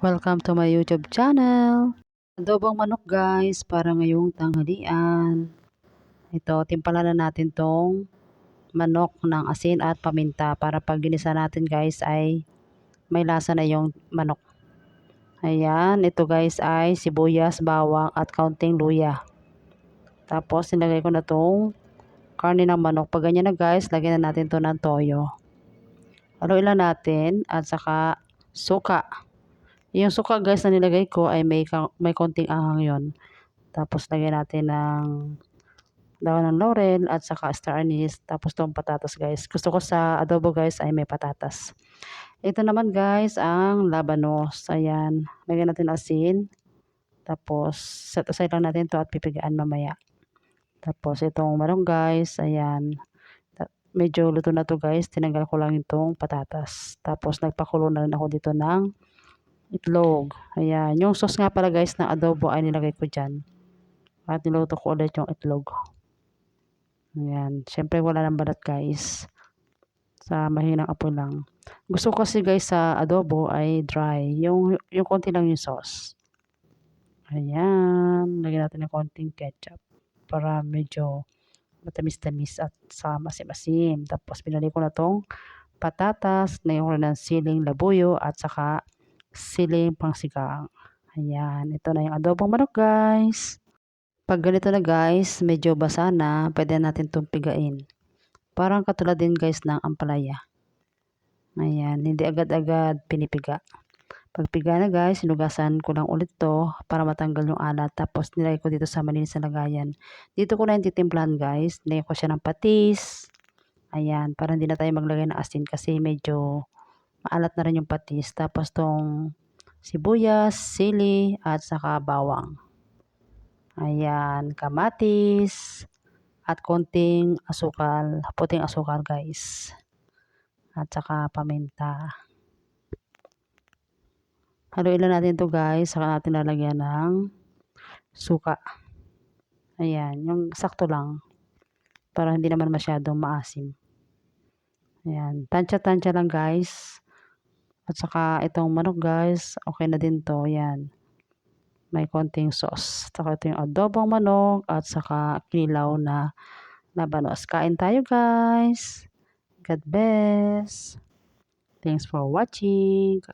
Welcome to my YouTube channel. Adobong manok guys para ngayong tanghalian. Ito, timpala na natin tong manok ng asin at paminta para pag ginisa natin guys ay may lasa na yung manok. Ayan, ito guys ay sibuyas, bawang at kaunting luya. Tapos nilagay ko na tong karne ng manok. Pag ganyan na guys, lagyan na natin to ng toyo. Haluin lang natin at saka suka. Yung suka guys na nilagay ko ay may, may konting ahang yon. Tapos lagyan natin ng daon ng laurel at saka star anise. Tapos itong patatas guys. Gusto ko sa adobo guys ay may patatas. Ito naman guys ang labanos. Ayan. Lagyan natin asin. Tapos set aside lang natin to at pipigaan mamaya. Tapos itong marong guys. Ayan. Medyo luto na to guys. Tinanggal ko lang itong patatas. Tapos nagpakulo na rin ako dito ng itlog. Ayan. Yung sauce nga pala guys ng adobo ay nilagay ko dyan. At niluto ko ulit yung itlog. Ayan. Siyempre wala nang balat guys. Sa mahinang apoy lang. Gusto ko kasi guys sa adobo ay dry. Yung, yung konti lang yung sauce. Ayan. Lagyan natin ng konting ketchup. Para medyo matamis-tamis at sa masim-masim. Tapos pinali ko na tong patatas, na yung ng siling labuyo at saka siling pangsigang. Ayan, ito na yung adobong manok guys. Pag ganito na guys, medyo basa na, pwede natin itong pigain. Parang katulad din guys ng ampalaya. Ayan, hindi agad-agad pinipiga. Pag piga na guys, sinugasan ko lang ulit to para matanggal yung alat. Tapos nilagay ko dito sa malinis na lagayan. Dito ko na yung titimplahan guys. Nilagay ko siya ng patis. Ayan, para hindi na tayo maglagay ng asin kasi medyo maalat na rin yung patis. Tapos tong sibuyas, sili, at saka bawang. Ayan, kamatis, at konting asukal, puting asukal guys. At saka paminta. Haluin lang natin to guys, saka natin lalagyan ng suka. Ayan, yung sakto lang. Para hindi naman masyadong maasim. Ayan, tansya-tansya lang guys. At saka itong manok guys, okay na din to. Ayan, may konting sauce. Saka ito yung adobong manok at saka kinilaw na labanos. Kain tayo guys. God bless. Thanks for watching.